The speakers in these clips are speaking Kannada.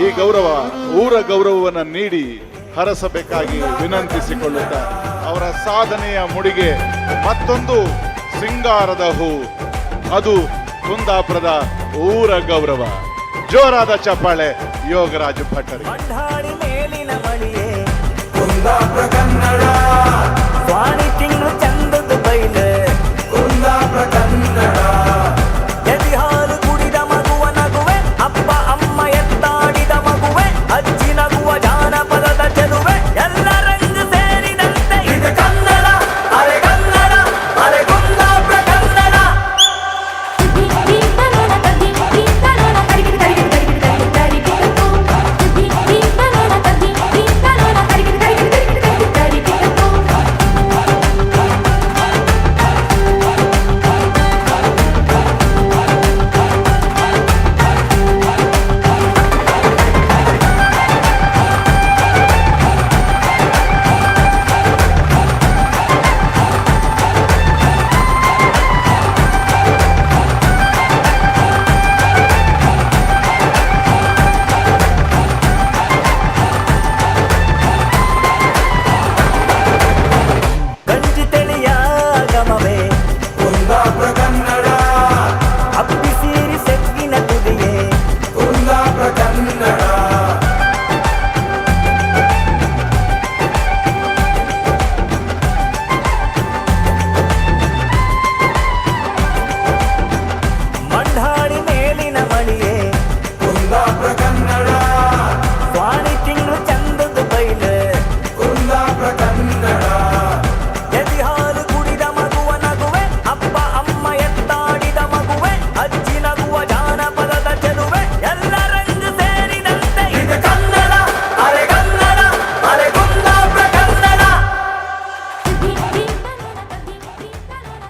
ಈ ಗೌರವ ಊರ ಗೌರವವನ್ನು ನೀಡಿ ಹರಸಬೇಕಾಗಿ ವಿನಂತಿಸಿಕೊಳ್ಳುತ್ತಾ ಅವರ ಸಾಧನೆಯ ಮುಡಿಗೆ ಮತ್ತೊಂದು ಸಿಂಗಾರದ ಹೂ. ಅದು ಕುಂದಾಪುರದ ಊರ ಗೌರವ. ಜೋರಾದ ಚಪ್ಪಾಳೆ ಯೋಗರಾಜ್ ಭಟ್ಟರಿಗೆ.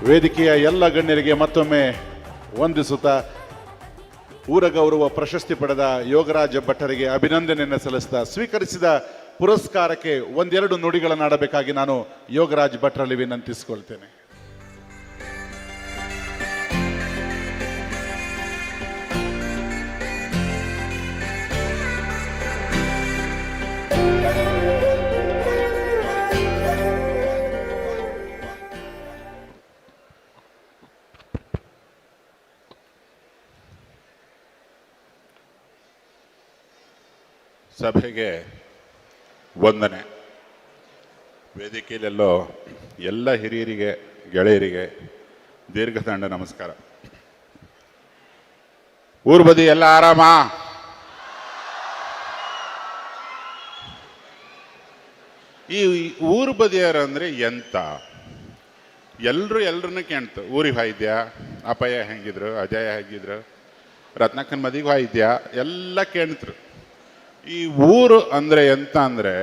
ವೇದಿಕೆಯ ಎಲ್ಲ ಗಣ್ಯರಿಗೆ ಮತ್ತೊಮ್ಮೆ ವಂದಿಸುತ್ತಾ ಊರ ಗೌರವ ಪ್ರಶಸ್ತಿ ಪಡೆದ ಯೋಗರಾಜ ಭಟ್ಟರಿಗೆ ಅಭಿನಂದನೆಯನ್ನು ಸಲ್ಲಿಸ್ತಾ ಸ್ವೀಕರಿಸಿದ ಪುರಸ್ಕಾರಕ್ಕೆ ಒಂದೆರಡು ನುಡಿಗಳನ್ನು ಆಡಬೇಕಾಗಿ ನಾನು ಯೋಗರಾಜ್ ಭಟ್ರಲ್ಲಿ ವಿನಂತಿಸಿಕೊಳ್ತೇನೆ ಸಭೆಗೆ ವಂದನೆ. ವೇದಿಕೆಯಲ್ಲೆಲ್ಲೋ ಎಲ್ಲ ಹಿರಿಯರಿಗೆ, ಗೆಳೆಯರಿಗೆ ದೀರ್ಘದಂಡ ನಮಸ್ಕಾರ. ಊರ್ ಬದಿ ಎಲ್ಲ ಆರಾಮ? ಈ ಊರು ಬದಿಯರು ಅಂದ್ರೆ ಎಂತ? ಎಲ್ಲರೂ ಎಲ್ರನ್ನ ಕೇಳ್ತು ಊರಿಗೆ ಹೋಯ್ದ್ಯಾ ಅಪಯ ಹೆಂಗಿದ್ರು? ಅಜಯ ಹೆಂಗಿದ್ರು? ರತ್ನಕ್ಕನ ಮದಿಗೆ ಹಾಯಿದ್ಯಾ ಎಲ್ಲ ಕೇಳ್ತ್ರು ಈ ಊರು ಅಂದ್ರೆ ಎಂತ ಅಂದರೆ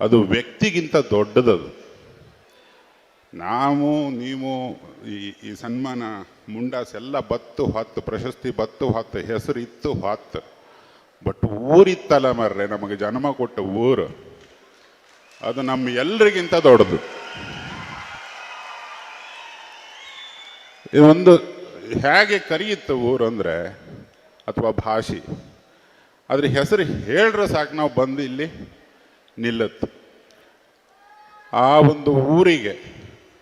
ಅದು ವ್ಯಕ್ತಿಗಿಂತ ದೊಡ್ಡದದು. ನಾವು, ನೀವು ಈ ಈ ಸನ್ಮಾನ ಮುಂಡಾಸ್ ಎಲ್ಲ ಬತ್ತು ಹೊತ್ತು, ಪ್ರಶಸ್ತಿ ಬತ್ತು ಹೊತ್ತು, ಹೆಸರು ಇತ್ತು ಹೊತ್ತು. ಬಟ್ ಊರಿತ್ತಲ್ಲ ಮರ್ರೆ, ನಮಗೆ ಜನ್ಮ ಕೊಟ್ಟ ಊರು. ಅದು ನಮ್ಮ ಎಲ್ರಿಗಿಂತ ದೊಡ್ಡದು. ಇದೊಂದು ಹೇಗೆ ಕರೆಯುತ್ತೆ ಊರು ಅಂದರೆ ಅಥವಾ ಭಾಷೆ. ಅದ್ರ ಹೆಸರು ಹೇಳ್ರೆ ಸಾಕು, ನಾವು ಬಂದು ಇಲ್ಲಿ ನಿಲ್ಲತ್ತು. ಆ ಒಂದು ಊರಿಗೆ,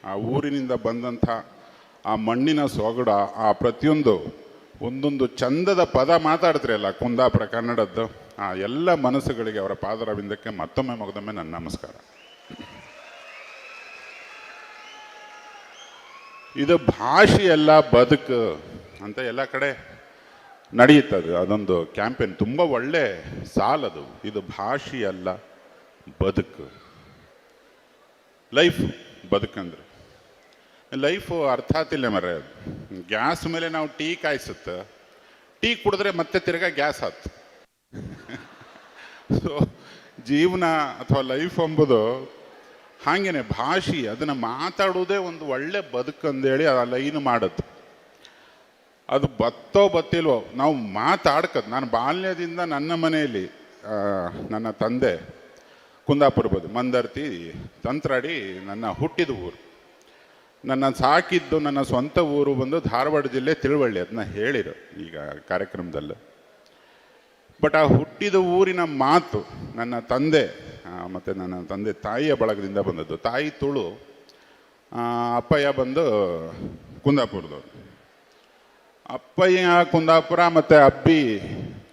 ಆ ಊರಿನಿಂದ ಬಂದಂಥ ಆ ಮಣ್ಣಿನ ಸೊಗಡ, ಆ ಪ್ರತಿಯೊಂದು ಒಂದೊಂದು ಚಂದದ ಪದ ಮಾತಾಡ್ತಿರಲ್ಲ ಕುಂದಾಪುರ ಕನ್ನಡದ್ದು, ಆ ಎಲ್ಲ ಮನಸ್ಸುಗಳಿಗೆ ಅವರ ಪಾದರವಿಂದಕ್ಕೆ ಮತ್ತೊಮ್ಮೆ ಮಗದೊಮ್ಮೆ ನನ್ನ ನಮಸ್ಕಾರ. ಇದು ಭಾಷೆಯಲ್ಲ ಬದುಕು ಅಂತ ಎಲ್ಲ ಕಡೆ ನಡೆಯುತ್ತದೆ. ಅದೊಂದು ಕ್ಯಾಂಪೇನ್. ತುಂಬ ಒಳ್ಳೆ ಸಾಲದು ಇದು ಭಾಷೆಯಲ್ಲ ಬದುಕು. ಲೈಫ್ ಬದುಕಂದ್ರೆ ಲೈಫು ಅರ್ಥಾತಿಲ್ಲ ಮರ ಗ್ಯಾಸ್ ಮೇಲೆ ನಾವು ಟೀ ಕಾಯಿಸುತ್ತೆ, ಟೀ ಕುಡಿದ್ರೆ ಮತ್ತೆ ತಿರ್ಗಾ ಗ್ಯಾಸ್ ಆತು. ಸೊ ಜೀವನ ಅಥವಾ ಲೈಫ್ ಎಂಬುದು ಹಾಗೇನೆ ಭಾಷೆ. ಅದನ್ನು ಮಾತಾಡೋದೇ ಒಂದು ಒಳ್ಳೆ ಬದುಕು ಅಂದೇಳಿ ಆ ಲೈನ್ ಮಾಡುತ್ತೆ. ಅದು ಬತ್ತೋ ಬತ್ತಿಲ್ವೋ? ನಾವು ಮಾತಾಡ್ಕದ್, ನಾನು ಬಾಲ್ಯದಿಂದ ನನ್ನ ಮನೆಯಲ್ಲಿ ನನ್ನ ತಂದೆ ಕುಂದಾಪುರ ಬದು, ಮಂದರ್ತಿ, ತಂತ್ರಾಡಿ, ನನ್ನ ಹುಟ್ಟಿದ ಊರು. ನನ್ನ ಸಾಕಿದ್ದು ನನ್ನ ಸ್ವಂತ ಊರು ಬಂದು ಧಾರವಾಡ ಜಿಲ್ಲೆ ತಿಳುವಳ್ಳಿ ಅದನ್ನ ಹೇಳಿರು ಈಗ ಕಾರ್ಯಕ್ರಮದಲ್ಲಿ. ಬಟ್ ಆ ಹುಟ್ಟಿದ ಊರಿನ ಮಾತು ನನ್ನ ತಂದೆ ಮತ್ತು ನನ್ನ ತಂದೆ ತಾಯಿಯ ಬಳಗದಿಂದ ಬಂದದ್ದು. ತಾಯಿ ತುಳು ಅಪ್ಪಯ್ಯ ಬಂದು ಕುಂದಾಪುರದವ್ರು. ಅಪ್ಪಯ್ಯ ಕುಂದಾಪುರ ಮತ್ತು ಅಬ್ಬಿ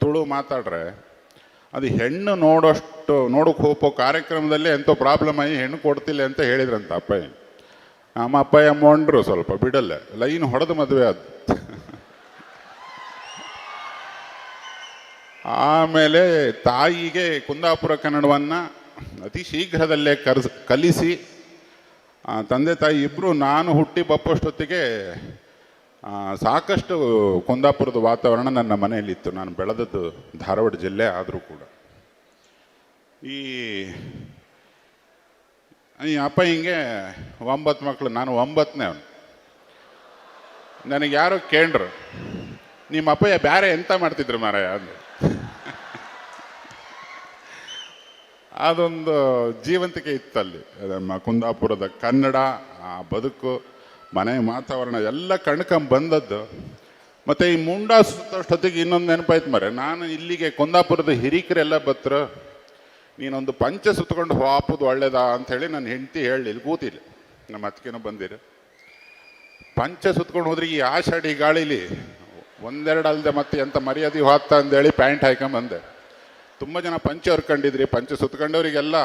ತುಳು ಮಾತಾಡ್ರೆ, ಅದು ಹೆಣ್ಣು ನೋಡೋಷ್ಟು, ನೋಡೋಕೆ ಹೋಗೋ ಕಾರ್ಯಕ್ರಮದಲ್ಲಿ ಎಂತೋ ಪ್ರಾಬ್ಲಮ್ ಆಗಿ ಹೆಣ್ಣು ಕೊಡ್ತಿಲ್ಲ ಅಂತ ಹೇಳಿದ್ರಂತ ಅಪ್ಪಯ್ಯ. ನಮ್ಮ ಅಪ್ಪಯ್ಯ ಮೊಂಡ್ರು ಸ್ವಲ್ಪ ಬಿಡಲ್ಲ, ಲೈನ್ ಹೊಡೆದು ಮದುವೆ ಅದು ಆಮೇಲೆ ತಾಯಿಗೆ ಕುಂದಾಪುರ ಕನ್ನಡವನ್ನು ಅತಿ ಶೀಘ್ರದಲ್ಲೇ ಕರ್ಸ್, ಕಲಿಸಿ ತಂದೆ ತಾಯಿ ಇಬ್ಬರು ನಾನು ಹುಟ್ಟಿ ಬಪ್ಪಷ್ಟೊತ್ತಿಗೆ ಸಾಕಷ್ಟು ಕುಂದಾಪುರದ ವಾತಾವರಣ ನನ್ನ ಮನೆಯಲ್ಲಿತ್ತು. ನಾನು ಬೆಳೆದದ್ದು ಧಾರವಾಡ ಜಿಲ್ಲೆ ಆದರೂ ಕೂಡ. ಈ ಈ ಅಪ್ಪ ಹಿಂಗೆ ಒಂಬತ್ತು ಮಕ್ಕಳು ನಾನು ಒಂಬತ್ತನೇ ಅವನು. ನನಗೆ ಯಾರೋ ಕೇಳ್ರು, ನಿಮ್ಮ ಅಪ್ಪಯ್ಯ ಬೇರೆ ಎಂತ ಮಾಡ್ತಿದ್ರು ಮಾರಾಯ? ಅಂದರು ಅದೊಂದು ಜೀವಂತಿಕೆ ಇತ್ತಲ್ಲಿ. ನಮ್ಮ ಕುಂದಾಪುರದ ಕನ್ನಡ, ಆ ಬದುಕು ಮನೆ ವಾತಾವರಣ ಎಲ್ಲ ಕಣ್ಕಂಬ ಬಂದದ್ದು. ಮತ್ತು ಈ ಮುಂಡಾ ಸುತ್ತಷ್ಟೊತ್ತಿಗೆ ಇನ್ನೊಂದು ನೆನಪಾಯ್ತು ಮರೆ ನಾನು ಇಲ್ಲಿಗೆ ಕುಂದಾಪುರದ ಹಿರಿಕರೆಲ್ಲ ಬತ್ರ, ನೀನೊಂದು ಪಂಚ ಸುತ್ತಕೊಂಡು ಹಾಪುದು ಒಳ್ಳೇದಾ ಅಂಥೇಳಿ ನನ್ನ ಹೆಂಡತಿ ಹೇಳಿ, ಇಲ್ಲಿ ಕೂತಿಲ್ಲ ನಮ್ಮ ಅತ್ತಿಗೆನೂ ಬಂದಿರು. ಪಂಚ ಸುತ್ಕೊಂಡು ಹೋದ್ರೆ ಈ ಆಷಾಢಿ ಗಾಳಿಲಿ ಒಂದೆರಡು ಅಲ್ಲದೆ ಮತ್ತೆ ಎಂಥ ಮರ್ಯಾದೆ ಹೋಗ್ತಾ ಅಂದೇಳಿ ಪ್ಯಾಂಟ್ ಹಾಕೊಂಬಂದೆ ತುಂಬ ಜನ ಪಂಚ ಹೊರ್ಕೊಂಡಿದ್ರಿ, ಪಂಚ ಸುತ್ಕೊಂಡವರಿಗೆಲ್ಲ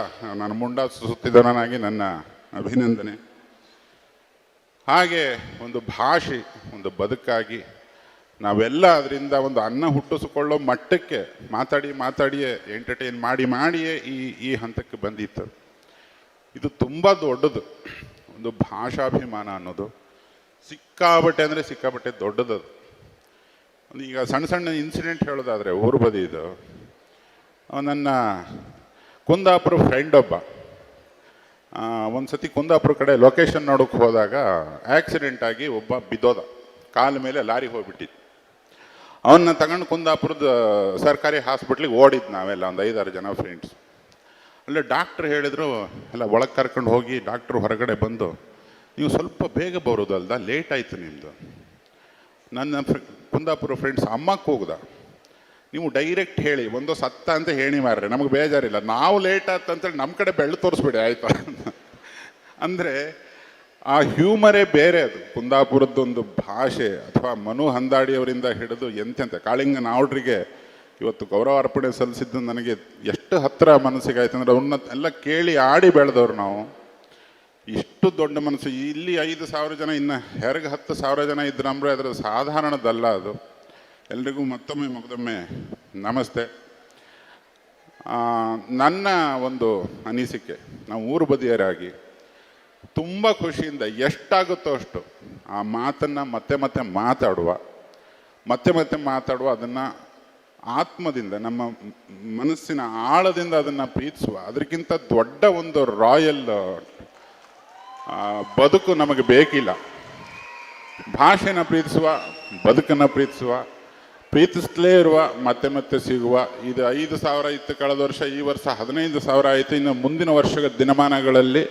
ನಾನು ಮುಂಡ ಸುತ್ತಿದವನಾಗಿ ನನ್ನ ಅಭಿನಂದನೆ. ಹಾಗೆ ಒಂದು ಭಾಷೆ, ಒಂದು ಬದುಕಾಗಿ ನಾವೆಲ್ಲ ಅದರಿಂದ ಒಂದು ಅನ್ನ ಹುಟ್ಟಿಸಿಕೊಳ್ಳೋ ಮಟ್ಟಕ್ಕೆ ಮಾತಾಡಿ ಮಾತಾಡಿಯೇ ಎಂಟರ್ಟೈನ್ ಮಾಡಿ ಮಾಡಿಯೇ ಈ ಈ ಹಂತಕ್ಕೆ ಬಂದಿತ್ತು. ಇದು ತುಂಬ ದೊಡ್ಡದು. ಒಂದು ಭಾಷಾಭಿಮಾನ ಅನ್ನೋದು ಸಿಕ್ಕಾಬಟ್ಟೆ ಅಂದರೆ ಸಿಕ್ಕಾಬಟ್ಟೆ ದೊಡ್ಡದದು. ಈಗ ಸಣ್ಣ ಸಣ್ಣ ಇನ್ಸಿಡೆಂಟ್ ಹೇಳೋದಾದರೆ, ಊರು ಬದಿ ಇದು. ನನ್ನ ಕುಂದಾಪುರ ಫ್ರೆಂಡ್ ಒಬ್ಬ. ಒಂದು ಸತಿ ಕುಂದಾಪುರ ಕಡೆ ಲೊಕೇಶನ್ ನೋಡೋಕೆ ಹೋದಾಗ ಆಕ್ಸಿಡೆಂಟ್ ಆಗಿ ಒಬ್ಬ ಬಿದ್ದೋದ. ಕಾಲ ಮೇಲೆ ಲಾರಿ ಹೋಗ್ಬಿಟ್ಟಿತ್ತು ಅವನ್ನ ತಗೊಂಡು ಕುಂದಾಪುರದ ಸರ್ಕಾರಿ ಹಾಸ್ಪಿಟ್ಲಿಗೆ ಓಡಿದ್ದು ನಾವೆಲ್ಲ, ಒಂದು ಐದಾರು ಜನ ಫ್ರೆಂಡ್ಸ್ ಅಲ್ಲಿ ಡಾಕ್ಟ್ರ್ ಹೇಳಿದ್ರು ಎಲ್ಲ ಒಳಗೆ ಕರ್ಕೊಂಡು ಹೋಗಿ ಡಾಕ್ಟ್ರು ಹೊರಗಡೆ ಬಂದು, ನೀವು ಸ್ವಲ್ಪ ಬೇಗ ಬರೋದಲ್ದ ಲೇಟ್ ಆಯಿತು ನಿಮ್ಮದು ನನ್ನ ಫ್ರೆ ಕುಂದಾಪುರ ಫ್ರೆಂಡ್ಸ್ ಅಮ್ಮಕ್ಕೆ ಹೋಗ್ದ. ನೀವು ಡೈರೆಕ್ಟ್ ಹೇಳಿ, ಒಂದು ಸತ್ತ ಅಂತ ಹೇಳಿ ಮಾರ್ರಿ, ನಮಗೆ ಬೇಜಾರಿಲ್ಲ. ನಾವು ಲೇಟ್ ಅಂತೇಳಿ ನಮ್ಮ ಕಡೆ ಬೆಳ್ಳು ತೋರಿಸ್ಬಿಡಿ, ಆಯ್ತಾ? ಅಂದರೆ ಆ ಹ್ಯೂಮರೇ ಬೇರೆ ಅದು. ಕುಂದಾಪುರದ್ದೊಂದು ಭಾಷೆ ಅಥವಾ ಮನು ಹಂದಾಡಿಯವರಿಂದ ಹಿಡಿದು ಎಂತೆಂಥ ಕಾಳಿಂಗ ನಾವ್ಡ್ರಿಗೆ ಇವತ್ತು ಗೌರವ ಅರ್ಪಣೆ ಸಲ್ಲಿಸಿದ್ದು ನನಗೆ ಎಷ್ಟು ಹತ್ತಿರ ಮನಸ್ಸಿಗೆ ಆಯ್ತು ಅಂದರೆ ಅವ್ರನ್ನ ಎಲ್ಲ ಕೇಳಿ ಆಡಿ ಬೆಳೆದವ್ರು ನಾವು. ಇಷ್ಟು ದೊಡ್ಡ ಮನಸ್ಸು. ಇಲ್ಲಿ ಐದು ಸಾವಿರ ಜನ, ಇನ್ನು ಹೆರಗೆ ಹತ್ತು ಸಾವಿರ ಜನ ಇದ್ರಂದ್ರೆ ಅದರ ಸಾಧಾರಣದಲ್ಲ ಅದು. ಎಲ್ರಿಗೂ ಮತ್ತೊಮ್ಮೆ ಮಗದೊಮ್ಮೆ ನಮಸ್ತೆ. ನನ್ನ ಒಂದು ಅನಿಸಿಕೆ, ನಾವು ಊರು ಬದಿಯರಾಗಿ ತುಂಬ ಖುಷಿಯಿಂದ ಎಷ್ಟಾಗುತ್ತೋ ಅಷ್ಟು ಆ ಮಾತನ್ನು ಮತ್ತೆ ಮತ್ತೆ ಮಾತಾಡುವ, ಮತ್ತೆ ಮತ್ತೆ ಮಾತಾಡುವ, ಅದನ್ನು ಆತ್ಮದಿಂದ, ನಮ್ಮ ಮನಸ್ಸಿನ ಆಳದಿಂದ ಅದನ್ನು ಪ್ರೀತಿಸುವ, ಅದಕ್ಕಿಂತ ದೊಡ್ಡ ಒಂದು ರಾಯಲ್ ಬದುಕು ನಮಗೆ ಬೇಕಿಲ್ಲ. ಭಾಷೆನ ಪ್ರೀತಿಸುವ, ಬದುಕನ್ನು ಪ್ರೀತಿಸುವ ಪ್ರೀತಿಸಲೇ ಇರುವ, ಮತ್ತೆ ಮತ್ತೆ ಸಿಗುವ, ಇದು ಐದು ಸಾವಿರ ಇತ್ತು ಕಳೆದ ವರ್ಷ, ಈ ವರ್ಷ ಹದಿನೈದು ಸಾವಿರ ಆಯಿತು. ಇನ್ನು ಮುಂದಿನ ವರ್ಷದ ದಿನಮಾನಗಳಲ್ಲಿ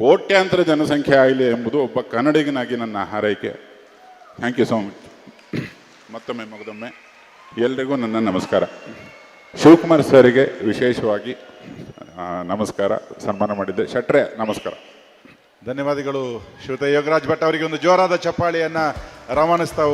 ಕೋಟ್ಯಾಂತರ ಜನಸಂಖ್ಯೆ ಆಗಲಿ ಎಂಬುದು ಒಬ್ಬ ಕನ್ನಡಿಗನಾಗಿ ನನ್ನ ಹಾರೈಕೆ. ಥ್ಯಾಂಕ್ ಯು ಸೋ ಮಚ್ ಮತ್ತೊಮ್ಮೆ ಮಗದೊಮ್ಮೆ, ಎಲ್ರಿಗೂ ನನ್ನ ನಮಸ್ಕಾರ. ಶಿವಕುಮಾರ್ ಸರ್ಗೆ ವಿಶೇಷವಾಗಿ ನಮಸ್ಕಾರ, ಸನ್ಮಾನ ಮಾಡಿದ್ದೆ. ಶಟ್ರೆ, ನಮಸ್ಕಾರ. ಧನ್ಯವಾದಗಳು ಶಿವತ ಯೋಗರಾಜ್ ಭಟ್ ಅವರಿಗೆ ಒಂದು ಜೋರಾದ ಚಪ್ಪಾಳಿಯನ್ನು ರವಾನಿಸ್ತಾವು